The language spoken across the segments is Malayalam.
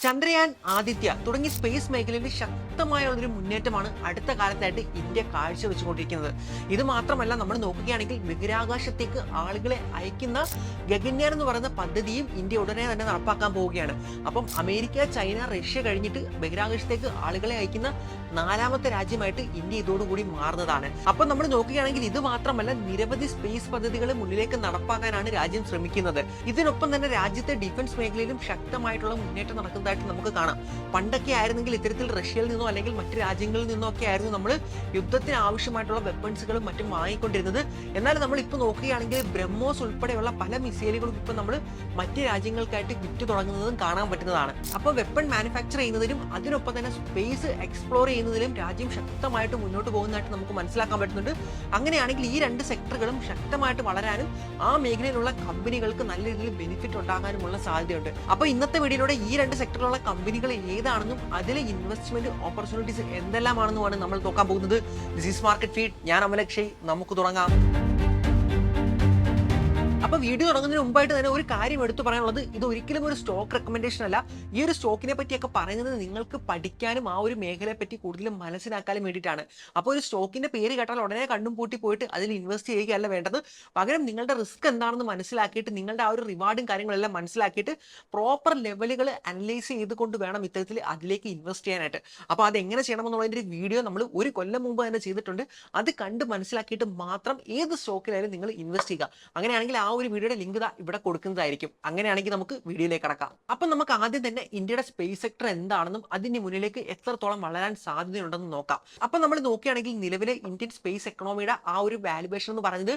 ചന്ദ്രയാൻ ആദിത്യ തുടങ്ങി സ്പേസ് മേഖലയിൽ ശക്തമായ ഒരു മുന്നേറ്റമാണ് അടുത്ത കാലത്തായിട്ട് ഇന്ത്യ കാഴ്ചവെച്ചുകൊണ്ടിരിക്കുന്നത്. ഇത് മാത്രമല്ല നമ്മൾ നോക്കുകയാണെങ്കിൽ ബഹിരാകാശത്തേക്ക് ആളുകളെ അയക്കുന്ന ഗഗൻയാൻ എന്ന് പറയുന്ന പദ്ധതിയും ഇന്ത്യ ഉടനെ തന്നെ നടപ്പാക്കാൻ പോവുകയാണ്. അപ്പം അമേരിക്ക ചൈന റഷ്യ കഴിഞ്ഞിട്ട് ബഹിരാകാശത്തേക്ക് ആളുകളെ അയക്കുന്ന നാലാമത്തെ രാജ്യമായിട്ട് ഇന്ത്യ ഇതോടുകൂടി മാറുന്നതാണ്. അപ്പം നമ്മൾ നോക്കുകയാണെങ്കിൽ ഇത് മാത്രമല്ല നിരവധി സ്പേസ് പദ്ധതികൾ മുന്നിലേക്ക് നടപ്പാക്കാനാണ് രാജ്യം ശ്രമിക്കുന്നത്. ഇതിനൊപ്പം തന്നെ രാജ്യത്തെ ഡിഫൻസ് മേഖലയിലും ശക്തമായിട്ടുള്ള മുന്നേറ്റം നടക്കുന്നതായിട്ട് നമുക്ക് കാണാം. പണ്ടൊക്കെ ആയിരുന്നെങ്കിൽ ഇത്തരത്തിൽ റഷ്യയിൽ നിന്നോ അല്ലെങ്കിൽ മറ്റു രാജ്യങ്ങളിൽ നിന്നോ ഒക്കെ ആയിരുന്നു നമ്മൾ യുദ്ധത്തിന് ആവശ്യമായിട്ടുള്ള വെപ്പൺസുകളും മറ്റും വാങ്ങിക്കൊണ്ടിരുന്നത്. എന്നാൽ നമ്മൾ ഇപ്പോൾ നോക്കുകയാണെങ്കിൽ ബ്രഹ്മോസ് ഉൾപ്പെടെയുള്ള പല മിസൈലുകളും ഇപ്പൊ നമ്മൾ മറ്റ് രാജ്യങ്ങൾക്കായിട്ട് വിറ്റ് തുടങ്ങുന്നതും കാണാൻ പറ്റുന്നതാണ്. അപ്പോൾ വെപ്പൺ മാനുഫാക്ചർ ചെയ്യുന്നതിനും അതിനൊപ്പം തന്നെ സ്പേസ് എക്സ്പ്ലോർ ചെയ്യുന്നതിലും രാജ്യം ശക്തമായിട്ട് മുന്നോട്ട് പോകുന്നതായിട്ട് നമുക്ക് മനസ്സിലാക്കാൻ പറ്റുന്നുണ്ട്. അങ്ങനെയാണെങ്കിൽ ഈ രണ്ട് സെക്ടറുകളും ശക്തമായിട്ട് വളരാനും ആ മേഖലയിലുള്ള കമ്പനികൾക്ക് നല്ല രീതിയിൽ ബെനിഫിറ്റ് ഉണ്ടാകാനുമുള്ള സാധ്യതയുണ്ട്. അപ്പോൾ ഇന്നത്തെ വീഡിയോയിലൂടെ ഈ രണ്ട് സെക്ടറിലുള്ള കമ്പനികൾ ഏതാണെന്നും അതിലെ ഇൻവെസ്റ്റ്മെന്റ് ഓപ്പർച്യൂണിറ്റീസ് എന്തെല്ലാമാണെന്നുമാണ് നമ്മൾ നോക്കാൻ പോകുന്നത്. ദിസ് ഈസ് മാർക്കറ്റ് ഫീഡ് ഞാൻ അമലക്ഷയ്. നമുക്ക് തുടങ്ങാം. അപ്പൊ വീഡിയോ തുടങ്ങുന്നതിന് മുമ്പായിട്ട് തന്നെ ഒരു കാര്യം എടുത്തു പറയാനുള്ളത്. ഇത് ഒരിക്കലും ഒരു സ്റ്റോക്ക് റെക്കമെൻഡേഷൻ അല്ല. ഈ ഒരു സ്റ്റോക്കിനെ പറ്റിയൊക്കെ പറയുന്നത് നിങ്ങൾക്ക് പഠിക്കാനും ആ ഒരു മേഖലയെ പറ്റി കൂടുതലും മനസ്സിലാക്കാനും വേണ്ടിയിട്ടാണ്. അപ്പോൾ ഒരു സ്റ്റോക്കിന്റെ പേര് കേട്ടാൽ ഉടനെ കണ്ണും പൂട്ടി പോയിട്ട് അതിൽ ഇൻവെസ്റ്റ് ചെയ്യുകയല്ല വേണ്ടത്. പകരം നിങ്ങളുടെ റിസ്ക് എന്താണെന്ന് മനസ്സിലാക്കിയിട്ട് നിങ്ങളുടെ ആ ഒരു റിവാർഡും കാര്യങ്ങളെല്ലാം മനസ്സിലാക്കിയിട്ട് പ്രോപ്പർ ലെവലുകൾ അനലൈസ് ചെയ്തുകൊണ്ട് വേണം ഇത്തരത്തിൽ അതിലേക്ക് ഇൻവെസ്റ്റ് ചെയ്യാനായിട്ട്. അപ്പോൾ അത് എങ്ങനെ ചെയ്യണമെന്നുള്ളതിന്റെ ഒരു വീഡിയോ നമ്മൾ ഒരു കൊല്ലം മുമ്പ് തന്നെ ചെയ്തിട്ടുണ്ട്. അത് കണ്ട് മനസ്സിലാക്കിയിട്ട് മാത്രം ഏത് സ്റ്റോക്കിലായാലും നിങ്ങൾ ഇൻവെസ്റ്റ് ചെയ്യുക. അങ്ങനെയാണെങ്കിൽ ആ ഒരു വീഡിയോയുടെ ലിങ്ക് ഇവിടെ കൊടുക്കുന്നതായിരിക്കും. അങ്ങനെയാണെങ്കിൽ നമുക്ക് വീഡിയോയിലേക്ക് കടക്കാം. അപ്പം നമുക്ക് ആദ്യം തന്നെ ഇന്ത്യയുടെ സ്പേസ് സെക്ടർ എന്താണെന്നും അതിന്റെ മുന്നിലേക്ക് എത്രത്തോളം വളരാൻ സാധ്യതയുണ്ടെന്നും നോക്കാം. അപ്പം നമ്മൾ നോക്കുകയാണെങ്കിൽ നിലവിലെ ഇന്ത്യൻ സ്പേസ് എക്കണോമിയുടെ ആ ഒരു വാലുവേഷൻ എന്ന് പറയുന്നത്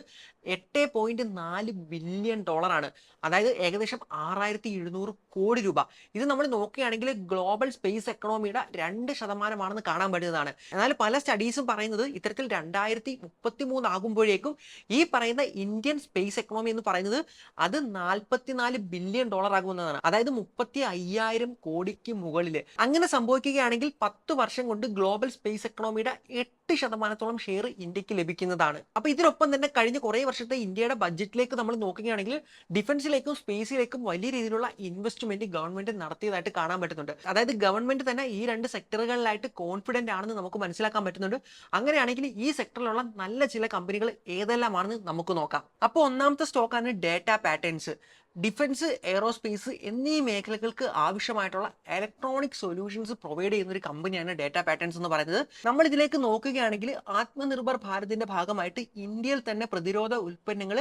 എട്ട് പോയിന്റ് നാല് ബില്യൺ ഡോളറാണ് അതായത് ഏകദേശം ആറായിരത്തി എഴുന്നൂറ് കോടി രൂപ. ഇത് നമ്മൾ നോക്കുകയാണെങ്കിൽ ഗ്ലോബൽ സ്പേസ് എക്കണോമിയുടെ രണ്ട് ശതമാനമാണെന്ന് കാണാൻ പറ്റുന്നതാണ്. എന്നാൽ പല സ്റ്റഡീസും പറയുന്നത് ഇത്തരത്തിൽ രണ്ടായിരത്തി മുപ്പത്തി മൂന്ന് ആകുമ്പോഴേക്കും ഈ പറയുന്ന ഇന്ത്യൻ സ്പേസ് എക്കണോമി എന്ന് പറയുന്നത് അത് നാൽപ്പത്തിനാല് ബില്യൺ ഡോളർ ആകുമെന്നതാണ്. അതായത് മുപ്പത്തി അയ്യായിരം കോടിക്ക് മുകളിൽ അങ്ങനെ സംഭവിക്കുകയാണെങ്കിൽ പത്ത് വർഷം കൊണ്ട് ഗ്ലോബൽ സ്പേസ് എക്കണോമിയുടെ എട്ട് ശതമാനത്തോളം ഷെയർ ഇന്ത്യയ്ക്ക് ലഭിക്കുന്നതാണ്. അപ്പൊ ഇതിനൊപ്പം തന്നെ കഴിഞ്ഞ കുറെ വർഷത്തെ ഇന്ത്യയുടെ ബഡ്ജറ്റിലേക്ക് നമ്മൾ നോക്കുകയാണെങ്കിൽ ഡിഫൻസിലേക്കും സ്പേസിലേക്കും വലിയ രീതിയിലുള്ള ഇൻവെസ്റ്റ്മെന്റ് ഗവൺമെന്റ് നടത്തിയതായിട്ട് കാണാൻ പറ്റുന്നുണ്ട്. അതായത് ഗവൺമെന്റ് തന്നെ ഈ രണ്ട് സെക്ടറുകളിലായിട്ട് കോൺഫിഡന്റ് ആണെന്ന് നമുക്ക് മനസ്സിലാക്കാൻ പറ്റുന്നുണ്ട്. അങ്ങനെയാണെങ്കിൽ ഈ സെക്ടറിലുള്ള നല്ല ചില കമ്പനികൾ ഏതെല്ലാമാണെന്ന് നമുക്ക് നോക്കാം. അപ്പോൾ ഒന്നാമത്തെ സ്റ്റോക്കാണ് ഡേറ്റ പാറ്റേൺസ് ഡിഫൻസ് എയറോസ്പേസ് എന്നീ മേഖലകൾക്ക് ആവശ്യമായിട്ടുള്ള ഇലക്ട്രോണിക് സൊല്യൂഷൻസ് പ്രൊവൈഡ് ചെയ്യുന്ന ഒരു കമ്പനിയാണ് ഡേറ്റ പാറ്റേൺസ് എന്ന് പറയുന്നത്. നമ്മൾ ഇതിലേക്ക് നോക്കുകയാണെങ്കിൽ ആത്മനിർഭർ ഭാരതിന്റെ ഭാഗമായിട്ട് ഇന്ത്യയിൽ തന്നെ പ്രതിരോധ ഉൽപ്പന്നങ്ങൾ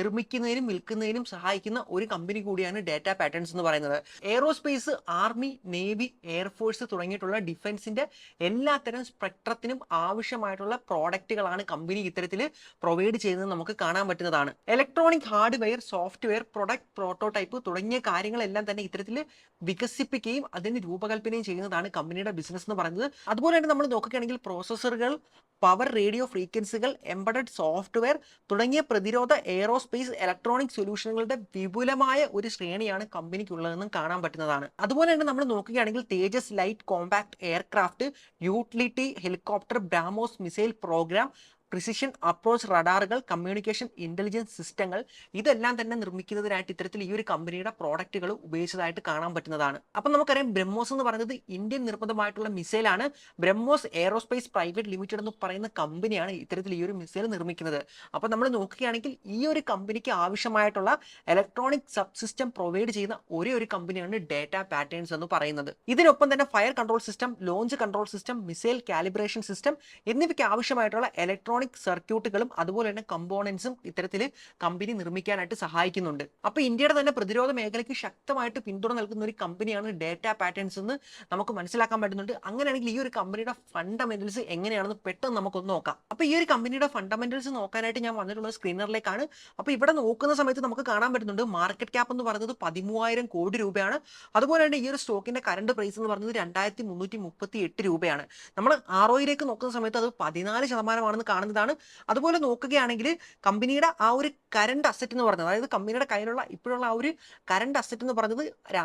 നിർമ്മിക്കുന്നതിനും വിൽക്കുന്നതിനും സഹായിക്കുന്ന ഒരു കമ്പനി കൂടിയാണ് ഡേറ്റ പാറ്റേൺസ് എന്ന് പറയുന്നത്. എയറോസ്പേസ് ആർമി നേവി എയർഫോഴ്സ് തുടങ്ങിയിട്ടുള്ള ഡിഫൻസിന്റെ എല്ലാത്തരം സ്പെക്ട്രത്തിനും ആവശ്യമായിട്ടുള്ള പ്രോഡക്റ്റുകളാണ് കമ്പനി ഇത്തരത്തിൽ പ്രൊവൈഡ് ചെയ്യുന്നത് നമുക്ക് കാണാൻ പറ്റുന്നതാണ്. Electronic hardware software product prototype തുടങ്ങിയ കാര്യങ്ങളെല്ലാം തന്നെ ഇത്തരത്തിൽ വികസിപ്പിക്കുകയും അതിന് രൂപകൽപ്പനയും ചെയ്യുന്നതാണ് കമ്പനിയുടെ ബിസിനസ് എന്ന് പറയുന്നത്. അതുപോലെ തന്നെ നമ്മൾ നോക്കുകയാണെങ്കിൽ പ്രോസസ്സറുകൾ പവർ റേഡിയോ ഫ്രീക്വൻസികൾ എംബഡഡ് സോഫ്റ്റ്വെയർ തുടങ്ങിയ പ്രതിരോധ എയറോസ്പേസ് ഇലക്ട്രോണിക് സൊല്യൂഷനുകളുടെ വിപുലമായ ഒരു ശ്രേണിയാണ് കമ്പനിക്കുള്ളതെന്നും കാണാൻ പറ്റുന്നതാണ്. അതുപോലെ തന്നെ നമ്മൾ നോക്കുകയാണെങ്കിൽ Tejas light compact aircraft utility helicopter BrahMos missile program precision approach റഡാറുകൾ communication intelligence സിസ്റ്റങ്ങൾ ഇതെല്ലാം തന്നെ നിർമ്മിക്കുന്നതിനായിട്ട് ഇത്തരത്തിൽ ഈ ഒരു കമ്പനിയുടെ പ്രോഡക്റ്റുകൾ ഉപയോഗിച്ചതായിട്ട് കാണാൻ പറ്റുന്നതാണ്. അപ്പം നമുക്കറിയാം ബ്രഹ്മോസ് എന്ന് പറയുന്നത് ഇന്ത്യൻ നിർമ്മിതമായിട്ടുള്ള മിസൈലാണ് ബ്രഹ്മോസ് എയറോസ്പേസ് പ്രൈവറ്റ് ലിമിറ്റഡ് എന്ന് പറയുന്ന കമ്പനിയാണ് ഇത്തരത്തിൽ ഈ ഒരു മിസൈൽ നിർമ്മിക്കുന്നത്. അപ്പം നമ്മൾ നോക്കുകയാണെങ്കിൽ ഈ ഒരു കമ്പനിക്ക് ആവശ്യമായിട്ടുള്ള ഇലക്ട്രോണിക് സബ് സിസ്റ്റം പ്രൊവൈഡ് ചെയ്യുന്ന ഒരേ ഒരു കമ്പനിയാണ് ഡേറ്റ പാറ്റേൺസ് എന്ന് പറയുന്നത്. ഇതിനൊപ്പം തന്നെ fire control system launch control system missile calibration system എന്നിവയ്ക്ക് ആവശ്യമായിട്ടുള്ള ഇലക്ട്രോണിക് സർക്യൂട്ടുകളും അതുപോലെ തന്നെ കമ്പോണൻസും ഇത്തരത്തിൽ കമ്പനി നിർമ്മിക്കാനായിട്ട് സഹായിക്കുന്നുണ്ട്. അപ്പൊ ഇന്ത്യയുടെ തന്നെ പ്രതിരോധ മേഖലയ്ക്ക് ശക്തമായിട്ട് പിന്തുണ നൽകുന്ന ഒരു കമ്പനിയാണ് ഡേറ്റ പാറ്റേൺസ് എന്ന് നമുക്ക് മനസ്സിലാക്കാൻ പറ്റുന്നുണ്ട്. അങ്ങനെയാണെങ്കിൽ ഈ ഒരു കമ്പനിയുടെ ഫണ്ടമെന്റൽസ് എങ്ങനെയാണെന്ന് പെട്ടെന്ന് നമുക്കൊന്ന് നോക്കാം. അപ്പൊ ഈ ഒരു കമ്പനിയുടെ ഫണ്ടമെന്റൽസ് നോക്കാനായിട്ട് ഞാൻ വന്നിട്ടുള്ള സ്ക്രീനറിലേക്കാണ് അപ്പൊ ഇവിടെ നോക്കുന്ന സമയത്ത് നമുക്ക് കാണാൻ പറ്റുന്നുണ്ട് മാർക്കറ്റ് ക്യാപ്പ് എന്ന് പറയുന്നത് പതിമൂവായിരം കോടി രൂപയാണ്. അതുപോലെ തന്നെ ഈ ഒരു സ്റ്റോക്കിന്റെ കറണ്ട് പ്രൈസ് എന്ന് പറയുന്നത് രണ്ടായിരത്തി മുന്നൂറ്റി മുപ്പത്തി എട്ട് രൂപയാണ് നമ്മൾ ആർ ഒയിലേക്ക് നോക്കുന്ന സമയത്ത് അത് പതിനാല് ശതമാനമാണെന്ന് കാണുന്നത് പറ്റുന്നതാണ് അതുപോലെ നോക്കുകയാണെങ്കിൽ കമ്പനിയുടെ ആ ഒരു കറണ്ട് അസറ്റ് എന്ന് പറയുന്നത് അതായത് കമ്പനിയുടെ കയ്യിലുള്ള ഇപ്പോഴുള്ള ആ ഒരു കറണ്ട് അസറ്റ് എന്ന് പറയുന്നത്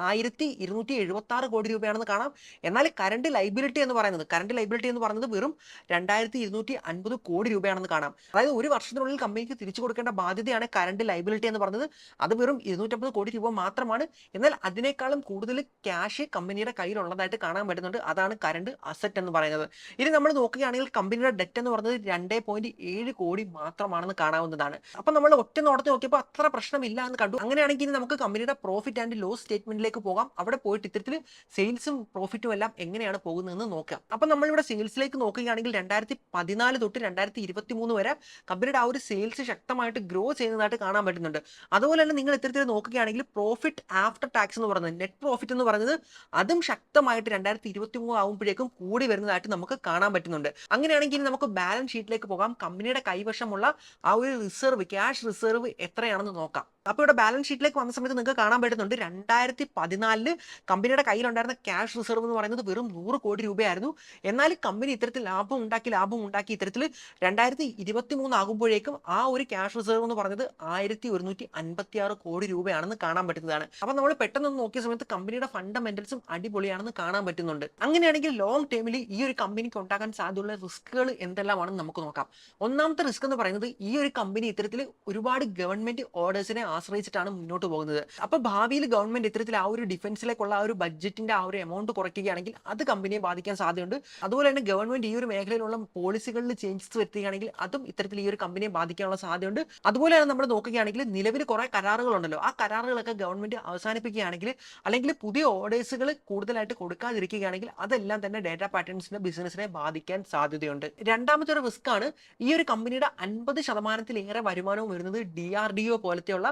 ആയിരത്തി ഇരുന്നൂറ്റി എഴുപത്തി ആറ് കോടി രൂപയാണെന്ന് കാണാം. എന്നാൽ കറണ്ട് ലൈബിലിറ്റി എന്ന് പറയുന്നത് കറണ്ട് ലൈബിലിറ്റി എന്ന് പറയുന്നത് വെറും രണ്ടായിരത്തി ഇരുന്നൂറ്റി അൻപത് കോടി രൂപയാണെന്ന് കാണാം. അതായത് ഒരു വർഷത്തിനുള്ളിൽ കമ്പനിക്ക് തിരിച്ചു കൊടുക്കേണ്ട ബാധ്യതയാണ് കറണ്ട് ലൈബിലിറ്റി എന്ന് പറയുന്നത്. അത് വെറും ഇരുന്നൂറ്റമ്പത് കോടി രൂപ മാത്രമാണ്. എന്നാൽ അതിനേക്കാളും കൂടുതൽ ക്യാഷ് കമ്പനിയുടെ കയ്യിലുള്ളതായിട്ട് കാണാൻ പറ്റുന്നുണ്ട്. അതാണ് കറണ്ട് അസറ്റ് എന്ന് പറയുന്നത്. ഇനി നമ്മൾ നോക്കുകയാണെങ്കിൽ കമ്പനിയുടെ ഡെറ്റ് എന്ന് പറയുന്നത് രണ്ടേ പോയിന്റ് ഏഴ് കോടി മാത്രമാണെന്ന് കാണാവുന്നതാണ്. അപ്പൊ നമ്മൾ ഒറ്റ നോട്ടത്തിൽ നോക്കിയപ്പോൾ അത്ര പ്രശ്നമില്ല എന്ന് കണ്ടു. അങ്ങനെയാണെങ്കിൽ ഇനി നമുക്ക് കമ്പനിയുടെ പ്രോഫിറ്റ് ആൻഡ് ലോസ് സ്റ്റേറ്റ്മെന്റിലേക്ക് പോകാം. അവിടെ പോയിട്ട് ഇത്തരത്തിൽ സെയിൽസും പ്രോഫിറ്റും എല്ലാം എങ്ങനെയാണ് പോകുന്നതെന്ന് നോക്കാം. അപ്പൊ നമ്മളിവിടെ സെയിൽസിലേക്ക് നോക്കുകയാണെങ്കിൽ രണ്ടായിരത്തി പതിനാല് തൊട്ട് രണ്ടായിരത്തി ഇരുപത്തി മൂന്ന് വരെ കമ്പനിയുടെ ആ ഒരു സെയിൽസ് ശക്തമായിട്ട് ഗ്രോ ചെയ്യുന്നതായിട്ട് കാണാൻ പറ്റുന്നുണ്ട്. അതുപോലെ തന്നെ നിങ്ങൾ ഇത്തരത്തിൽ നോക്കുകയാണെങ്കിൽ പ്രോഫിറ്റ് ആഫ്റ്റർ ടാക്സ് എന്ന് പറയുന്നത് നെറ്റ് പ്രോഫിറ്റ് എന്ന് പറയുന്നത് അതും ശക്തമായിട്ട് രണ്ടായിരത്തി ഇരുപത്തി മൂന്ന് ആകുമ്പോഴേക്കും കൂടി വരുന്നതായിട്ട് നമുക്ക് കാണാൻ പറ്റുന്നുണ്ട്. അങ്ങനെയാണെങ്കിൽ നമുക്ക് ബാലൻസ് ഷീറ്റിലേക്ക് പോകാം. കമ്പനിയുടെ കൈവശമുള്ള ആ ഒരു റിസർവ് ക്യാഷ് റിസർവ് എത്രയാണെന്ന് നോക്കാം. അപ്പോൾ ഇവിടെ ബാലൻസ് ഷീറ്റിലേക്ക് വന്ന സമയത്ത് നിങ്ങൾക്ക് കാണാൻ പറ്റുന്നുണ്ട് രണ്ടായിരത്തി പതിനാലിൽ കമ്പനിയുടെ കയ്യിലുണ്ടായിരുന്ന ക്യാഷ് റിസർവ് എന്ന് പറയുന്നത് വെറും നൂറ് കോടി രൂപയായിരുന്നു. എന്നാൽ കമ്പനി ഇത്തരത്തിൽ ലാഭം ഉണ്ടാക്കി ലാഭം ഉണ്ടാക്കി ഇത്തരത്തിൽ രണ്ടായിരത്തി ഇരുപത്തി മൂന്ന് ആകുമ്പോഴേക്കും ആ ഒരു ക്യാഷ് റിസർവ് എന്ന് പറഞ്ഞത് ആയിരത്തി ഒരുന്നൂറ്റി അൻപത്തി ആറ് കോടി രൂപയാണെന്ന് കാണാൻ പറ്റുന്നതാണ്. അപ്പൊ നമ്മൾ പെട്ടെന്ന് നോക്കിയ സമയത്ത് കമ്പനിയുടെ ഫണ്ടമെന്റൽസും അടിപൊളിയാണെന്ന് കാണാൻ പറ്റുന്നുണ്ട്. അങ്ങനെയാണെങ്കിൽ ലോങ് ടേമിൽ ഈ ഒരു കമ്പനിക്ക് ഉണ്ടാക്കാൻ സാധ്യതയുള്ള റിസ്കുകൾ എന്തെല്ലാമാണെന്ന് നമുക്ക് നോക്കാം. ഒന്നാമത്തെ റിസ്ക് എന്ന് പറയുന്നത് ഈ ഒരു കമ്പനി ഇത്തരത്തിൽ ഒരുപാട് ഗവൺമെന്റ് ഓർഡേഴ്സിനെ ആശ്രയിച്ചിട്ടാണ് മുന്നോട്ട് പോകുന്നത്. അപ്പൊ ഭാവിയിൽ ഗവൺമെന്റ് ഇത്തരത്തിൽ ആ ഒരു ഡിഫൻസിലേക്കുള്ള ആ ഒരു ബഡ്ജറ്റിന്റെ ആ ഒരു എമൗണ്ട് കുറയ്ക്കുകയാണെങ്കിൽ അത് കമ്പനിയെ ബാധിക്കാൻ സാധ്യതയുണ്ട്. അതുപോലെ തന്നെ ഗവൺമെന്റ് ഈ ഒരു മേഖലയിലുള്ള പോളിസികളിൽ ചേഞ്ചസ് വരുത്തുകയാണെങ്കിൽ അതും ഇത്തരത്തിൽ ഈ ഒരു കമ്പനിയെ ബാധിക്കാനുള്ള സാധ്യതയുണ്ട്. അതുപോലെ തന്നെ നമ്മൾ നോക്കുകയാണെങ്കിൽ നിലവിൽ കുറെ കരാറുകളുണ്ടല്ലോ. ആ കരാറുകളൊക്കെ ഗവൺമെന്റ് അവസാനിപ്പിക്കുകയാണെങ്കിൽ അല്ലെങ്കിൽ പുതിയ ഓർഡേഴ്സുകൾ കൂടുതലായിട്ട് കൊടുക്കാതിരിക്കുകയാണെങ്കിൽ അതെല്ലാം തന്നെ ഡേറ്റ പാറ്റേൺസിന്റെ ബിസിനസിനെ ബാധിക്കാൻ സാധ്യതയുണ്ട്. രണ്ടാമത്തെ ഒരു റിസ്ക് ആണ് ഈ ഒരു കമ്പനിയുടെ അൻപത് ശതമാനത്തിലേറെ വരുമാനവും വരുന്നത് ഡി ആർ ഡി ഒ പോലത്തെയുള്ള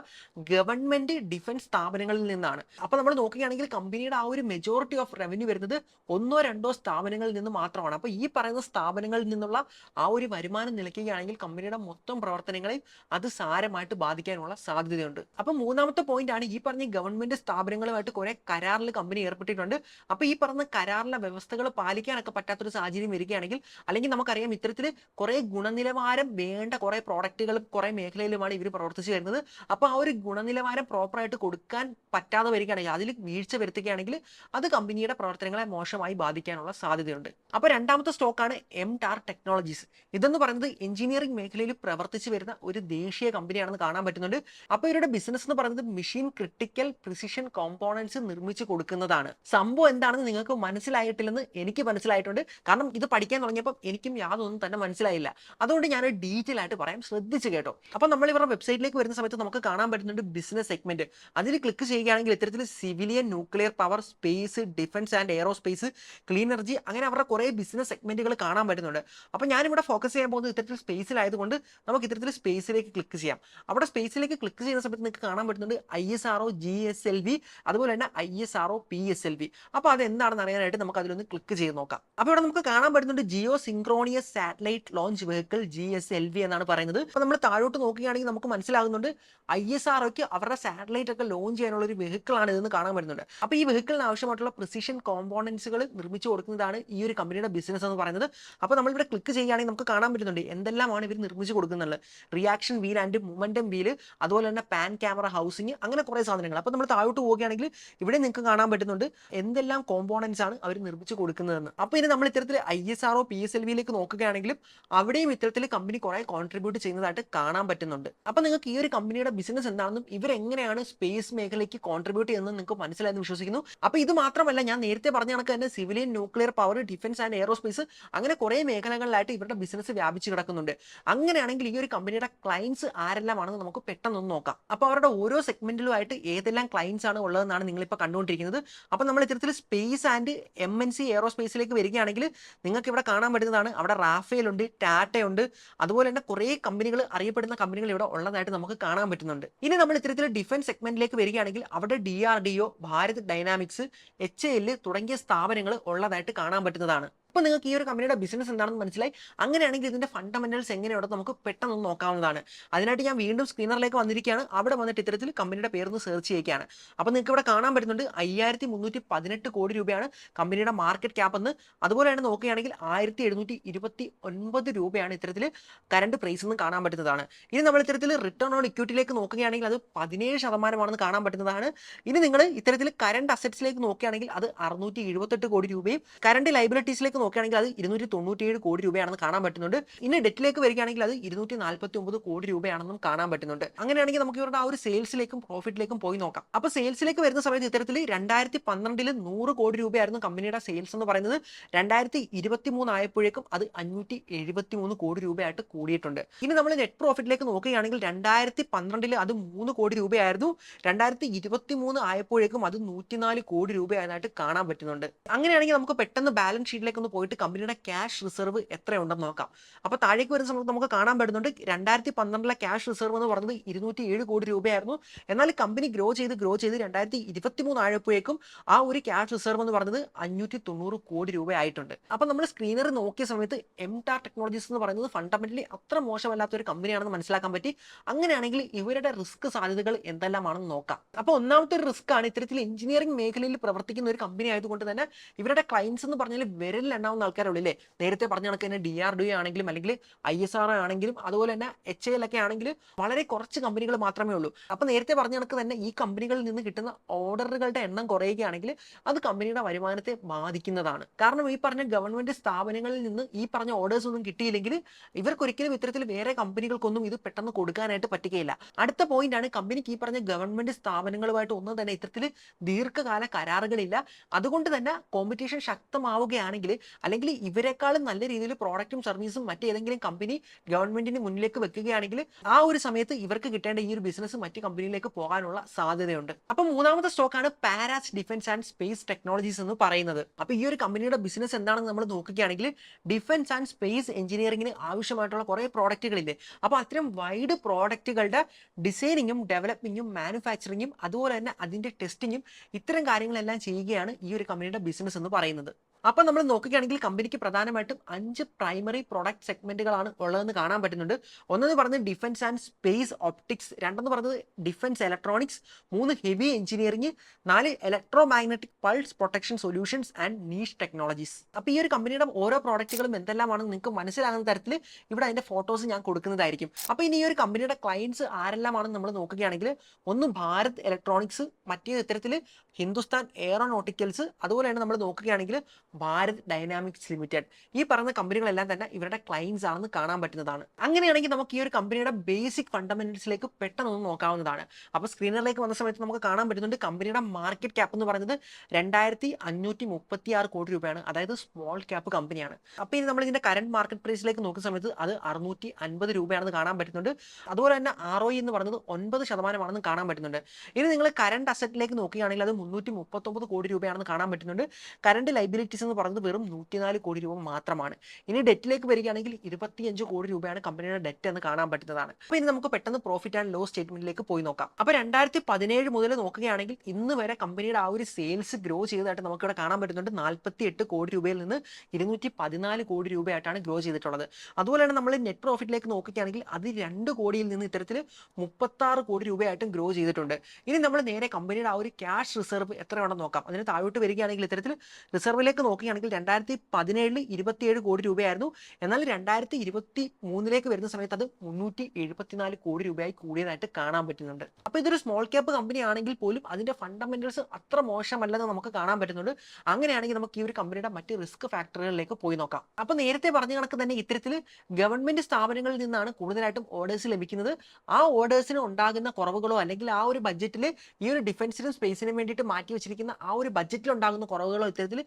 ഗവൺമെന്റ് ഡിഫൻസ് സ്ഥാപനങ്ങളിൽ നിന്നാണ്. അപ്പൊ നമ്മൾ നോക്കുകയാണെങ്കിൽ കമ്പനിയുടെ ആ ഒരു മെജോറിറ്റി ഓഫ് റവന്യൂ വരുന്നത് ഒന്നോ രണ്ടോ സ്ഥാപനങ്ങളിൽ നിന്ന് മാത്രമാണ്. അപ്പൊ ഈ പറയുന്ന സ്ഥാപനങ്ങളിൽ നിന്നുള്ള ആ ഒരു വരുമാനം നിലയ്ക്കുകയാണെങ്കിൽ കമ്പനിയുടെ മൊത്തം പ്രവർത്തനങ്ങളെയും അത് സാരമായിട്ട് ബാധിക്കാനുള്ള സാധ്യതയുണ്ട്. അപ്പൊ മൂന്നാമത്തെ പോയിന്റ് ആണ് ഈ പറഞ്ഞ ഗവൺമെന്റ് സ്ഥാപനങ്ങളുമായിട്ട് കുറെ കരാറിൽ കമ്പനി ഏർപ്പെട്ടിട്ടുണ്ട്. അപ്പൊ ഈ പറഞ്ഞ കരാറിലെ വ്യവസ്ഥകൾ പാലിക്കാനൊക്കെ പറ്റാത്തൊരു സാഹചര്യം വരികയാണെങ്കിൽ അല്ലെങ്കിൽ നമുക്കറിയാം ഇത്തരത്തിൽ കുറെ ഗുണനിലവാരം വേണ്ട കുറെ പ്രോഡക്റ്റുകളും കുറെ മേഖലയിലുമാണ് ഇവർ പ്രവർത്തിച്ചു വരുന്നത്. അപ്പൊ ആ ഒരു ഗുണനിലവാരം പ്രോപ്പറായിട്ട് കൊടുക്കാൻ പറ്റാതെ വരികയാണെങ്കിൽ അതിൽ വീഴ്ച വരുത്തുകയാണെങ്കിൽ അത് കമ്പനിയുടെ പ്രവർത്തനങ്ങളെ മോശമായി ബാധിക്കാനുള്ള സാധ്യതയുണ്ട്. അപ്പോൾ രണ്ടാമത്തെ സ്റ്റോക്കാണ് എം ടാർ ടെക്നോളജീസ് ഇതെന്ന് പറയുന്നത് എഞ്ചിനീയറിംഗ് മേഖലയിൽ പ്രവർത്തിച്ചു വരുന്ന ഒരു ദേശീയ കമ്പനിയാണെന്ന് കാണാൻ പറ്റുന്നുണ്ട്. അപ്പോൾ ഇവരുടെ ബിസിനസ് എന്ന് പറയുന്നത് മെഷീൻ ക്രിട്ടിക്കൽ പ്രിസിഷൻ കോമ്പോണൻസ് നിർമ്മിച്ചു കൊടുക്കുന്നതാണ്. സംഭവം എന്താണെന്ന് നിങ്ങൾക്ക് മനസ്സിലായിട്ടില്ലെന്ന് എനിക്ക് മനസ്സിലായിട്ടുണ്ട്. കാരണം ഇത് പഠിക്കാൻ തുടങ്ങിയപ്പോൾ എനിക്കും യാതൊന്നും തന്നെ മനസ്സിലായില്ല. അതുകൊണ്ട് ഞാൻ ഡീറ്റെയിൽ ആയിട്ട് പറയാം. ശ്രദ്ധിച്ചു കേട്ടോ. അപ്പോൾ നമ്മൾ ഇവരുടെ വെബ്സൈറ്റിലേക്ക് വരുന്ന സമയത്ത് നമുക്ക് കാണാൻ പറ്റുന്നുണ്ട് ബിസിനസ് സെഗ്മെന്റ് അതിൽ ക്ലിക്ക് ചെയ്യുകയാണെങ്കിൽ ഇത്തരത്തിൽ civilian nuclear power space defence and aerospace clean energy അങ്ങനെ അവരുടെ കുറേ ബിസിനസ് സെഗ്മെന്റുകൾ കാണാൻ പറ്റുന്നുണ്ട്. അപ്പോൾ ഞാനിവിടെ ഫോക്കസ് ചെയ്യാൻ പോകുന്നത് ഇത്തരത്തിൽ സ്പേസിലായതുകൊണ്ട് നമുക്ക് ഇത്തരത്തിൽ സ്പേസിലേക്ക് ക്ലിക്ക് ചെയ്യാം. അവിടെ സ്പേസിലേക്ക് ക്ലിക്ക് ചെയ്യുന്ന സമയത്ത് നിങ്ങൾക്ക് കാണാൻ പറ്റുന്നുണ്ട് I S R O G S L V അതുപോലെ തന്നെ I S R O P S L V അപ്പോൾ അത് എന്താണെന്ന് അറിയാനായിട്ട് നമുക്ക് അതിലൊന്ന് ക്ലിക്ക് ചെയ്ത് നോക്കാം. അപ്പോൾ ഇവിടെ നമുക്ക് കാണാൻ പറ്റുന്നുണ്ട് geosynchronous satellite launch vehicle G S L V എന്നാണ് പറയുന്നത്. അപ്പോൾ നമ്മൾ താഴോട്ട് നോക്കുകയാണെങ്കിൽ നമുക്ക് മനസ്സിലാകുന്നുണ്ട് ഐ എസ് ആർ ഒക്ക് അവരുടെ സാറ്റലൈറ്റ് ഒക്കെ ലോഞ്ച് ചെയ്യാനുള്ള ഒരു വെഹിക്കിൾ ആണ് ഇതെന്ന് കാണാൻ പറ്റുന്നുണ്ട്. അപ്പോൾ ഈ വെഹിക്കിളിന് ആവശ്യമായിട്ടുള്ള പ്രിസിഷൻ കോമ്പോണൻസുകൾ നിർമ്മിച്ചു കൊടുക്കുന്നതാണ് ഈ ഒരു കമ്പനിയുടെ ബിസിനസ് എന്ന് പറയുന്നത്. അപ്പോൾ നമ്മളിവിടെ ക്ലിക്ക് ചെയ്യുകയാണെങ്കിൽ നമുക്ക് കാണാൻ പറ്റുന്നുണ്ട് എന്തെല്ലാമാണ് ഇവർ നിർമ്മിച്ചു കൊടുക്കുന്നുള്ളത് reaction wheel and momentum wheel അതുപോലെ തന്നെ പാൻ ക്യാമറ ഹൗസിങ് അങ്ങനെ കുറേ സാധനങ്ങൾ. അപ്പോൾ നമ്മൾ താഴോട്ട് പോവുകയാണെങ്കിൽ ഇവിടെ നിങ്ങൾക്ക് കാണാൻ പറ്റുന്നുണ്ട് എന്തെല്ലാം കോമ്പോണൻസ് ആണ് അവർ നിർമ്മിച്ചു കൊടുക്കുന്നതെന്ന്. അപ്പോൾ ഇനി നമ്മൾ ഇത്തരത്തിൽ I S R O P S L വിയിലേക്ക് നോക്കുകയാണെങ്കിലും അവിടെയും ഇത്തരത്തിൽ കമ്പനി കുറേ കോൺട്രിബ്യൂട്ട് ചെയ്യുന്നതായിട്ട് കാണാൻ പറ്റുന്നുണ്ട്. അപ്പോൾ നിങ്ങൾക്ക് ഈ ഒരു കമ്പനിയുടെ ബിസിനസ് എന്താണെന്നും ഇവരെങ്ങനെയാണ് സ്പേസ് മേഖലയ്ക്ക് കോൺട്രിബ്യൂട്ട് ചെയ്യുന്നത് നിങ്ങൾക്ക് മനസ്സിലായെന്ന് വിശ്വസിക്കുന്നു. അപ്പോൾ ഇത് മാത്രമല്ല ഞാൻ നേരത്തെ പറഞ്ഞ കണക്ക് തന്നെ civilian nuclear power defence and aerospace അങ്ങനെ കുറേ മേഖലകളിലായിട്ട് ഇവരുടെ ബിസിനസ് വ്യാപിച്ചു കിടക്കുന്നുണ്ട്. അങ്ങനെയാണെങ്കിൽ ഈ ഒരു കമ്പനിയുടെ ക്ലയൻസ് ആരെല്ലാമാണെന്ന് നമുക്ക് പെട്ടെന്നൊന്ന് നോക്കാം. അപ്പോൾ അവരുടെ ഓരോ സെഗ്മെന്റിലുമായിട്ട് ഏതെല്ലാം ക്ലയൻസ് ആണ് ഉള്ളതെന്നാണ് നിങ്ങളിപ്പോൾ കണ്ടുകൊണ്ടിരിക്കുന്നത്. അപ്പോൾ നമ്മൾ ഇത്തരത്തിൽ space and M N C എയറോസ്പേസിലേക്ക് വരികയാണെങ്കിൽ നിങ്ങൾക്ക് ഇവിടെ കാണാൻ പറ്റുന്നതാണ്. അവിടെ റാഫേൽ ഉണ്ട് ടാറ്റ ഉണ്ട്. അതുപോലെ തന്നെ കുറേ കമ്പനികൾ അറിയപ്പെടുന്ന കമ്പനികൾ ഇവിടെ ഉള്ളതായിട്ട് നമുക്ക് കാണാൻ പറ്റുന്നുണ്ട്. ഇനി നമ്മൾ ഇത്തരത്തിൽ ഡിഫൻസ് സെഗ്മെന്റിലേക്ക് വരികയാണെങ്കിൽ അവിടെ D R D O Bharat dynamics H L തുടങ്ങിയ സ്ഥാപനങ്ങൾ ഉള്ളതായിട്ട് കാണാൻ പറ്റുന്നതാണ്. അപ്പോൾ നിങ്ങൾക്ക് ഈ ഒരു കമ്പനിയുടെ ബിസിനസ് എന്താണെന്ന് മനസ്സിലായി? അങ്ങനെയാണെങ്കിൽ ഇതിന്റെ ഫണ്ടമെന്റൽസ് എങ്ങനെയുണ്ടെന്ന് നമുക്ക് പെട്ടെന്ന് നോക്കാവുന്നതാണ്. അതിനായിട്ട് ഞാൻ വീണ്ടും സ്ക്രീനറിലേക്ക് വന്നിരിക്കുകയാണ്. അവിടെ വന്നിട്ട് ഇത്തരത്തിൽ കമ്പനിയുടെ പേരൊന്ന് സെർച്ച് ചെയ്യുകയാണ്. അപ്പോൾ നിങ്ങൾക്ക് ഇവിടെ കാണാൻ പറ്റുന്നുണ്ട് അയ്യായിരത്തി മുന്നൂറ്റി പതിനെട്ട് കോടി രൂപയാണ് കമ്പനിയുടെ മാർക്കറ്റ് ക്യാപ്പ് എന്ന്. അതുപോലെ തന്നെ നോക്കുകയാണെങ്കിൽ ആയിരത്തി എഴുന്നൂറ്റി ഇരുപത്തി ഒൻപത് രൂപയാണ് ഇത്തരത്തിൽ കറണ്ട് പ്രൈസ് എന്ന് കാണാൻ പറ്റുന്നതാണ്. ഇനി നമ്മൾ ഇത്തരത്തിൽ റിട്ടേൺ ഓൺ ഇക്വിറ്റിയിലേക്ക് നോക്കുകയാണെങ്കിൽ അത് പതിനേഴ് ശതമാനമാണെന്ന് കാണാൻ പറ്റുന്നതാണ്. ഇനി നിങ്ങൾ ഇത്തരത്തിൽ കറണ്ട് അസറ്റ്സിലേക്ക് നോക്കുകയാണെങ്കിൽ അത് അറുന്നൂറ്റി എഴുപത്തെട്ട് കോടി രൂപയും കറണ്ട് ലൈബിലിറ്റീസിലേക്ക് നോക്കുകയാണെങ്കിൽ അത് ഇരുന്നൂറ്റി തൊണ്ണൂറ്റിയേഴ് കോടി രൂപയാണെന്ന് കാണാൻ പറ്റുന്നുണ്ട്. ഇനി ഡെറ്റിലേക്ക് വരികയാണെങ്കിൽ അത് ഇരുന്നൂറ്റി നാൽപ്പത്തി ഒമ്പത് കോടി രൂപയാണെന്നും കാണാൻ പറ്റുന്നുണ്ട്. അങ്ങനെയാണെങ്കിൽ നമുക്ക് ഇവരുടെ ആ ഒരു സെയിൽസിലേക്കും പ്രോഫിറ്റിലേക്കും പോയി നോക്കാം. അപ്പോൾ സെയിൽസിലേക്ക് വരുന്ന സമയത്ത് ഇത്തരത്തിൽ രണ്ടായിരത്തി പന്ത്രണ്ടിൽ നൂറ് കോടി രൂപയായിരുന്നു കമ്പനിയുടെ സെയിൽസ് എന്ന് പറയുന്നത്. രണ്ടായിരത്തി ഇരുപത്തി മൂന്ന് ആയപ്പോഴേക്കും അത് അഞ്ഞൂറ്റി എഴുപത്തി മൂന്ന് കോടി രൂപയായിട്ട് കൂടിയിട്ടുണ്ട്. ഇനി നമ്മൾ നെറ്റ് പ്രോഫിറ്റിലേക്ക് നോക്കുകയാണെങ്കിൽ രണ്ടായിരത്തി പന്ത്രണ്ടിൽ അത് മൂന്ന് കോടി രൂപയായിരുന്നു. രണ്ടായിരത്തി ഇരുപത്തി മൂന്ന് ആയപ്പോഴേക്കും അത് നൂറ്റിനാല് കോടി രൂപയായതായിട്ട് കാണാൻ പറ്റുന്നുണ്ട്. അങ്ങനെയാണെങ്കിൽ നമുക്ക് പെട്ടെന്ന് ബാലൻസ് ഷീറ്റിലേക്ക് ഒന്ന് പോയിട്ട് കമ്പനിയുടെ ക്യാഷ് റിസർവ് എത്രയുണ്ടെന്ന് നോക്കാം. അപ്പോൾ താഴേക്ക് വരുന്ന സമയത്ത് നമുക്ക് കാണാൻ പറ്റുന്നുണ്ട് രണ്ടായിരത്തി പന്ത്രണ്ടിലെ ക്യാഷ് റിസർവ് എന്ന് പറഞ്ഞത് ഇരുന്നൂറ്റി ഏഴ് കോടി രൂപയായിരുന്നു. എന്നാൽ കമ്പനി ഗ്രോ ചെയ്ത് ഗ്രോ ചെയ്ത് രണ്ടായിരത്തി ഇരുപത്തി മൂന്ന് ആയപ്പോഴേക്കും ആ ഒരു ക്യാഷ് റിസർവ് എന്ന് പറഞ്ഞത് അഞ്ഞൂറ്റി തൊണ്ണൂറ് കോടി രൂപയായിട്ടുണ്ട്. അപ്പോൾ നമ്മൾ സ്ക്രീനർ നോക്കിയ സമയത്ത് എം ടാർ ടെക്നോളജീസ് എന്ന് പറയുന്നത് ഫണ്ടമെന്റലി അത്ര മോശമല്ലാത്ത ഒരു കമ്പനിയാണെന്ന് മനസ്സിലാക്കാൻ പറ്റി. അങ്ങനെയാണെങ്കിൽ ഇവരുടെ റിസ്ക് സാധ്യതകൾ എന്തെല്ലാമാണെന്ന് നോക്കാം. അപ്പോൾ ഒന്നാമത്തെ ഒരു റിസ്ക് ആണ് ഇത്തരത്തിൽ എഞ്ചിനീയറിംഗ് മേഖലയിൽ പ്രവർത്തിക്കുന്ന ഒരു കമ്പനി ആയതുകൊണ്ട് തന്നെ ഇവരുടെ ക്ലയൻസ് എന്ന് പറഞ്ഞാൽ വിരലിൽ എണ്ണാവുന്ന ആൾക്കാരുള്ളൂ അല്ലേ നേരത്തെ പറഞ്ഞ കണക്ക് തന്നെ ഡി ആർ ഡി ആണെങ്കിലും അല്ലെങ്കിൽ ഐ എസ് ആർ ആണെങ്കിലും അതുപോലെ തന്നെ എച്ച് എൽ ഒക്കെ ആണെങ്കിൽ വളരെ കുറച്ച് കമ്പനികൾ മാത്രമേ ഉള്ളൂ. അപ്പോൾ നേരത്തെ പറഞ്ഞ കണക്ക് തന്നെ ഈ കമ്പനികളിൽ നിന്ന് കിട്ടുന്ന ഓർഡറുകളുടെ എണ്ണം കുറയുകയാണെങ്കിൽ അത് കമ്പനിയുടെ വരുമാനത്തെ ബാധിക്കുന്നതാണ്. കാരണം ഈ പറഞ്ഞ ഗവൺമെന്റ് സ്ഥാപനങ്ങളിൽ നിന്ന് ഈ പറഞ്ഞ ഓർഡേഴ്സ് ഒന്നും കിട്ടിയില്ലെങ്കിൽ ഇവർക്കൊരിക്കലും ഇത്തരത്തിൽ വേറെ കമ്പനികൾക്കൊന്നും ഇത് പെട്ടെന്ന് കൊടുക്കാനായിട്ട് പറ്റുകയില്ല. അടുത്ത പോയിന്റ് ആണ് കമ്പനിക്ക് ഈ പറഞ്ഞ ഗവൺമെന്റ് സ്ഥാപനങ്ങളുമായിട്ട് ഒന്നും തന്നെ ഇത്തരത്തിൽ ദീർഘകാല കരാറുകളില്ല. അതുകൊണ്ട് തന്നെ കോമ്പറ്റീഷൻ ശക്തമാവുകയാണെങ്കിൽ അല്ലെങ്കിൽ ഇവരെക്കാളും നല്ല രീതിയിൽ പ്രോഡക്റ്റും സർവീസും മറ്റേതെങ്കിലും കമ്പനി ഗവൺമെന്റിന് മുന്നിലേക്ക് വെക്കുകയാണെങ്കിൽ ആ ഒരു സമയത്ത് ഇവർക്ക് കിട്ടേണ്ട ഈ ഒരു ബിസിനസ് മറ്റു കമ്പനിയിലേക്ക് പോകാനുള്ള സാധ്യതയുണ്ട്. അപ്പൊ മൂന്നാമത്തെ സ്റ്റോക്കാണ് Paras defence and space technologies എന്ന് പറയുന്നത്. അപ്പൊ ഈ ഒരു കമ്പനിയുടെ ബിസിനസ് എന്താണെന്ന് നമ്മൾ നോക്കുകയാണെങ്കിൽ ഡിഫൻസ് ആൻഡ് സ്പേസ് എഞ്ചിനീയറിംഗിന് ആവശ്യമായിട്ടുള്ള കുറേ പ്രോഡക്റ്റുകളില്ലേ അപ്പോൾ അത്തരം വൈഡ് പ്രോഡക്റ്റുകളുടെ ഡിസൈനിങ്ങും ഡെവലപ്പിങ്ങും മാനുഫാക്ചറിങ്ങും അതുപോലെ തന്നെ അതിന്റെ ടെസ്റ്റിങ്ങും ഇത്തരം കാര്യങ്ങളെല്ലാം ചെയ്യുകയാണ് ഈ ഒരു കമ്പനിയുടെ ബിസിനസ് എന്ന് പറയുന്നത്. അപ്പോൾ നമ്മൾ നോക്കുകയാണെങ്കിൽ കമ്പനിക്ക് പ്രധാനമായിട്ടും അഞ്ച് പ്രൈമറി പ്രൊഡക്റ്റ് സെഗ്മെന്റുകളാണ് ഉള്ളതെന്ന് കാണാൻ പറ്റുന്നുണ്ട്. ഒന്നെന്ന് പറഞ്ഞത് ഡിഫൻസ് ആൻഡ് സ്പേസ് ഓപ്റ്റിക്സ് രണ്ടെന്ന് പറഞ്ഞത് ഡിഫൻസ് ഇലക്ട്രോണിക്സ് മൂന്ന് ഹെവി എഞ്ചിനീയറിംഗ് നാല് electromagnetic pulse protection solutions and niche technologies അപ്പോൾ ഈ ഒരു കമ്പനിയുടെ ഓരോ പ്രോഡക്റ്റുകളും എന്തെല്ലാമാണെന്ന് നിങ്ങൾക്ക് മനസ്സിലാകുന്ന തരത്തിൽ ഇവിടെ അതിന്റെ ഫോട്ടോസ് ഞാൻ കൊടുക്കുന്നതായിരിക്കും. അപ്പോൾ ഇനി ഈ ഒരു കമ്പനിയുടെ ക്ലയൻസ് ആരെല്ലാമാണെന്ന് നമ്മൾ നോക്കുകയാണെങ്കിൽ ഒന്ന് ഭാരത് ഇലക്ട്രോണിക്സ് മറ്റേ ഇത്തരത്തിൽ ഹിന്ദുസ്ഥാൻ എയറോനോട്ടിക്കൽസ് അതുപോലെ തന്നെ നമ്മൾ നോക്കുകയാണെങ്കിൽ ഭാരത് ഡൈനാമിക്സ് ലിമിറ്റഡ്. ഈ പറയുന്ന കമ്പനികളെല്ലാം തന്നെ ഇവരുടെ ക്ലയൻസ് ആണെന്ന് കാണാൻ പറ്റുന്നതാണ്. അങ്ങനെയാണെങ്കിൽ നമുക്ക് ഈ ഒരു കമ്പനിയുടെ ബേസിക് ഫണ്ടമെന്റൽസിലേക്ക് പെട്ടെന്ന് നോക്കാവുന്നതാണ്. അപ്പോൾ സ്ക്രീനറിലേക്ക് വന്ന സമയത്ത് നമുക്ക് കാണാൻ പറ്റുന്നുണ്ട് കമ്പനിയുടെ മാർക്കറ്റ് ക്യാപ്പ് എന്ന് പറയുന്നത് രണ്ടായിരത്തി അഞ്ഞൂറ്റി മുപ്പത്തി ആറ് കോടി രൂപയാണ്. അതായത് സ്മോൾ ക്യാപ്പ് കമ്പനിയാണ്. അപ്പോൾ ഇനി നമ്മൾ ഇതിന്റെ കറന്റ് മാർക്കറ്റ് പ്രൈസിലേക്ക് നോക്കുന്ന സമയത്ത് അത് അറുന്നൂറ്റി അൻപത് രൂപയാണെന്ന് കാണാൻ പറ്റുന്നുണ്ട്. അതുപോലെ തന്നെ ആർ ഒ എന്ന് പറയുന്നത് ഒൻപത് ശതമാനമാണെന്ന് കാണാൻ പറ്റുന്നുണ്ട്. ഇനി നിങ്ങൾ കറണ്ട് അസറ്റിലേക്ക് നോക്കുകയാണെങ്കിൽ അത് മുന്നൂറ്റി മുപ്പത്തൊമ്പത് കോടി രൂപയാണെന്ന് കാണാൻ പറ്റുന്നുണ്ട്. കറണ്ട് ലൈബിലിറ്റീസ് എന്ന് പറയുന്നത് വെറും നൂറ്റിനാല് കോടി രൂപ മാത്രമാണ്. ഇനി ഡെറ്റിലേക്ക് വരികയാണെങ്കിൽ ഇരുപത്തിയഞ്ച് കോടി രൂപയാണ് കമ്പനിയുടെ ഡെറ്റ് എന്ന് കാണാൻ പറ്റുന്നതാണ്. അപ്പോൾ ഇനി നമുക്ക് പെട്ടെന്ന് പ്രോഫിറ്റ് ആൻഡ് ലോസ് സ്റ്റേറ്റ്മെന്റിലേക്ക് പോയി നോക്കാം. അപ്പോൾ രണ്ടായിരത്തി പതിനേഴ് മുതൽ നോക്കുകയാണെങ്കിൽ ഇന്ന് വരെ കമ്പനിയുടെ ആ ഒരു സെയിൽസ് ഗ്രോ ചെയ്തതായിട്ട് നമുക്ക് ഇവിടെ കാണാൻ പറ്റുന്നുണ്ട്. നാൽപ്പത്തി എട്ട് കോടി രൂപയിൽ നിന്ന് ഇരുന്നൂറ്റി പതിനാല് കോടി രൂപയായിട്ടാണ് ഗ്രോ ചെയ്തിട്ടുള്ളത്. അതുപോലെ തന്നെ നമ്മൾ നെറ്റ് പ്രോഫിറ്റിലേക്ക് നോക്കുകയാണെങ്കിൽ അത് രണ്ട് കോടിയിൽ നിന്ന് ഇത്തരത്തിൽ മുപ്പത്താറ് കോടി രൂപയായിട്ടും ഗ്രോ ചെയ്തിട്ടുണ്ട്. ഇനി നമ്മൾ നേരെ കമ്പനിയുടെ ആ ഒരു ക്യാഷ് റിസർവ് എത്രയാണെന്ന് നോക്കാം. അതിന് താഴോട്ട് വരികയാണെങ്കിൽ ഇത്തരത്തിൽ റിസർവിലേക്ക് നോക്കുകയാണെങ്കിൽ രണ്ടായിരത്തി പതിനേഴിൽ ഇരുപത്തിയേഴ് കോടി രൂപയായിരുന്നു. എന്നാൽ രണ്ടായിരത്തി ഇരുപത്തി മൂന്നിലേക്ക് വരുന്ന സമയത്ത് അത് മുന്നൂറ്റി എഴുപത്തിനാല് കോടി രൂപയായി കൂടിയതായിട്ട് കാണാൻ പറ്റുന്നുണ്ട്. അപ്പോൾ ഇതൊരു സ്മോൾ ക്യാപ്പ് കമ്പനി ആണെങ്കിൽ പോലും അതിന്റെ ഫണ്ടമെന്റൽസ് അത്ര മോശമല്ലെന്ന് നമുക്ക് കാണാൻ പറ്റുന്നുണ്ട്. അങ്ങനെയാണെങ്കിൽ നമുക്ക് ഈ ഒരു കമ്പനിയുടെ മറ്റ് റിസ്ക് ഫാക്ടറുകളിലേക്ക് പോയി നോക്കാം. അപ്പോൾ നേരത്തെ പറഞ്ഞ കണക്ക് തന്നെ ഇത്തരത്തിൽ ഗവൺമെന്റ് സ്ഥാപനങ്ങളിൽ നിന്നാണ് കൂടുതലായിട്ടും ഓർഡേഴ്സ് ലഭിക്കുന്നത്. ആ ഓർഡേഴ്സിന് ഉണ്ടാകുന്ന കുറവുകളോ അല്ലെങ്കിൽ ആ ഒരു ബഡ്ജറ്റിൽ ഈ ഒരു ഡിഫൻസിനും സ്പേസിനും വേണ്ടിയിട്ട് മാറ്റി വെച്ചിരിക്കുന്ന ആ ഒരു ബഡ്ജറ്റിൽ ഉണ്ടാകുന്ന കുറവുകളോ ഇത്തരത്തിൽ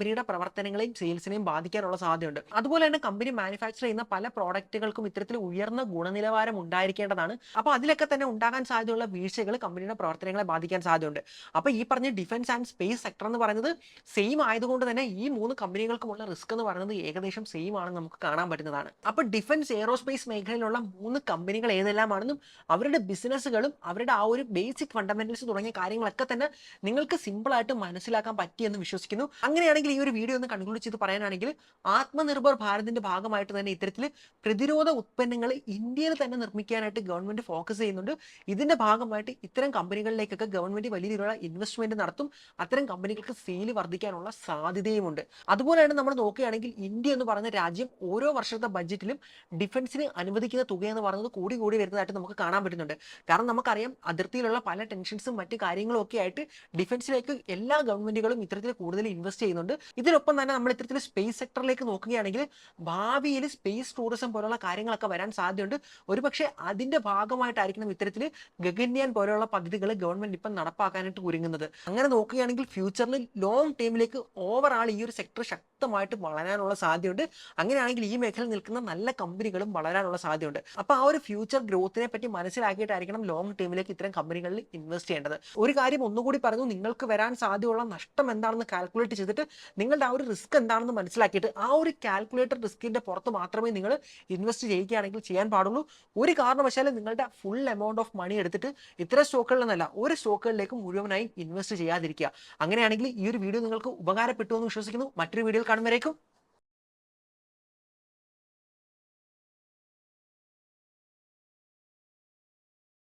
കമ്പനിയുടെ പ്രവർത്തനങ്ങളെയും സെയിൽസിനെയും ബാധിക്കാനുള്ള സാധ്യതയുണ്ട്. അതുപോലെ തന്നെ കമ്പനി മാനുഫാക്ചർ ചെയ്യുന്ന പല പ്രോഡക്റ്റുകൾക്കും ഇത്തരത്തിൽ ഉയർന്ന ഗുണനിലവാരം ഉണ്ടായിരിക്കേണ്ടതാണ്. അപ്പോൾ അതിലൊക്കെ തന്നെ ഉണ്ടാകാൻ സാധ്യതയുള്ള വീഴ്ചകൾ കമ്പനിയുടെ പ്രവർത്തനങ്ങളെ ബാധിക്കാൻ സാധ്യതയുണ്ട്. അപ്പോൾ ഈ പറഞ്ഞ ഡിഫൻസ് ആൻഡ് സ്പേസ് സെക്ടർ എന്ന് പറയുന്നത് സെയിം ആയതുകൊണ്ട് തന്നെ ഈ മൂന്ന് കമ്പനികൾക്കുമുള്ള റിസ്ക് എന്ന് പറയുന്നത് ഏകദേശം സെയിം ആണെന്ന് നമുക്ക് കാണാൻ പറ്റുന്നതാണ്. അപ്പോൾ ഡിഫൻസ് എയറോസ്പേസ് മേഖലയിലുള്ള മൂന്ന് കമ്പനികൾ ഏതെല്ലാമാണെന്നും അവരുടെ ബിസിനസ്സുകളും അവരുടെ ആ ഒരു ബേസിക് ഫണ്ടമെന്റൽസ് തുടങ്ങിയ കാര്യങ്ങളൊക്കെ തന്നെ നിങ്ങൾക്ക് സിമ്പിൾ ആയിട്ട് മനസ്സിലാക്കാൻ പറ്റിയെന്ന് വിശ്വസിക്കുന്നു. അങ്ങനെയാണെങ്കിൽ അങ്ങനെയാണെങ്കിൽ ഈ ഒരു വീഡിയോ ഒന്ന് കൺക്ലൂഡ് ചെയ്ത് പറയാനാണെങ്കിൽ ആത്മനിർഭർ ഭാരതിന്റെ ഭാഗമായിട്ട് തന്നെ ഇത്തരത്തിൽ പ്രതിരോധ ഉത്പന്നങ്ങൾ ഇന്ത്യയിൽ തന്നെ നിർമ്മിക്കാനായിട്ട് ഗവൺമെന്റ് ഫോക്കസ് ചെയ്യുന്നുണ്ട്. ഇതിന്റെ ഭാഗമായിട്ട് ഇത്തരം കമ്പനികളിലേക്കൊക്കെ ഗവൺമെന്റ് വലിയ രീതിയിലുള്ള ഇൻവെസ്റ്റ്മെന്റ് നടത്തും. അത്തരം കമ്പനികൾക്ക് സെയിൽ വർദ്ധിക്കാനുള്ള സാധ്യതയുമുണ്ട്. അതുപോലെ തന്നെ നമ്മൾ നോക്കുകയാണെങ്കിൽ ഇന്ത്യ എന്ന് പറയുന്ന രാജ്യം ഓരോ വർഷത്തെ ബഡ്ജറ്റിലും ഡിഫൻസിന് അനുവദിക്കുന്ന തുക എന്ന് പറയുന്നത് കൂടി കൂടി വരുന്നതായിട്ട് നമുക്ക് കാണാൻ പറ്റുന്നുണ്ട്. കാരണം നമുക്കറിയാം അതിർത്തിയിലുള്ള പല ടെൻഷൻസും മറ്റു കാര്യങ്ങളും ഒക്കെ ആയിട്ട് ഡിഫൻസിലേക്ക് എല്ലാ ഗവൺമെന്റുകളും ഇത്തരത്തിൽ കൂടുതൽ ഇൻവെസ്റ്റ് ചെയ്യുന്നുണ്ട്. ഇതിനൊപ്പം തന്നെ നമ്മൾ ഇത്തരത്തിൽ സ്പേസ് സെക്ടറിലേക്ക് നോക്കുകയാണെങ്കിൽ ഭാവിയിൽ സ്പേസ് ടൂറിസം പോലുള്ള കാര്യങ്ങളൊക്കെ വരാൻ സാധ്യതയുണ്ട്. ഒരുപക്ഷെ അതിന്റെ ഭാഗമായിട്ടായിരിക്കണം ഇത്തരത്തിൽ ഗഗന്യാൻ പോലെയുള്ള പദ്ധതികൾ ഗവൺമെന്റ് ഇപ്പം നടപ്പാക്കാനായിട്ട് ഒരുങ്ങുന്നത്. അങ്ങനെ നോക്കുകയാണെങ്കിൽ ഫ്യൂച്ചറിൽ ലോങ് ടൈമിലേക്ക് ഓവറാൾ ഈ ഒരു സെക്ടർ ശക്തമായിട്ട് വളരാനുള്ള സാധ്യതയുണ്ട്. അങ്ങനെയാണെങ്കിൽ ഈ മേഖലയിൽ നിൽക്കുന്ന നല്ല കമ്പനികളും വളരാനുള്ള സാധ്യതയുണ്ട്. അപ്പോൾ ആ ഒരു ഫ്യൂച്ചർ ഗ്രോത്തിനെ പറ്റി മനസ്സിലാക്കിയിട്ടായിരിക്കണം ലോങ് ടൈമിലേക്ക് ഇത്തരം കമ്പനികളിൽ ഇൻവെസ്റ്റ് ചെയ്യേണ്ടത്. ഒരു കാര്യം ഒന്നുകൂടി പറഞ്ഞു നിങ്ങൾക്ക് വരാൻ സാധ്യതയുള്ള നഷ്ടം എന്താണെന്ന് കാൽക്കുലേറ്റ് ചെയ്തിട്ട് നിങ്ങളുടെ ആ ഒരു റിസ്ക് എന്താണെന്ന് മനസ്സിലാക്കിയിട്ട് ആ ഒരു കാൽക്കുലേറ്റർ റിസ്കിന്റെ പുറത്ത് മാത്രമേ നിങ്ങൾ ഇൻവെസ്റ്റ് ചെയ്യുകയാണെങ്കിൽ ചെയ്യാൻ പാടുള്ളൂ. ഒരു കാരണവശാലും നിങ്ങളുടെ ഫുൾ എമൗണ്ട് ഓഫ് മണി എടുത്തിട്ട് ഇത്ര സ്റ്റോക്കുകളിൽ നിന്നല്ല ഒരു സ്റ്റോക്കുകളിലേക്ക് മുഴുവനായി ഇൻവെസ്റ്റ് ചെയ്യാതിരിക്കുക. അങ്ങനെയാണെങ്കിൽ ഈ ഒരു വീഡിയോ നിങ്ങൾക്ക് ഉപകാരപ്പെട്ടു എന്ന് വിശ്വസിക്കുന്നു. മറ്റൊരു വീഡിയോയിൽ കാണുമ്പോഴേക്കും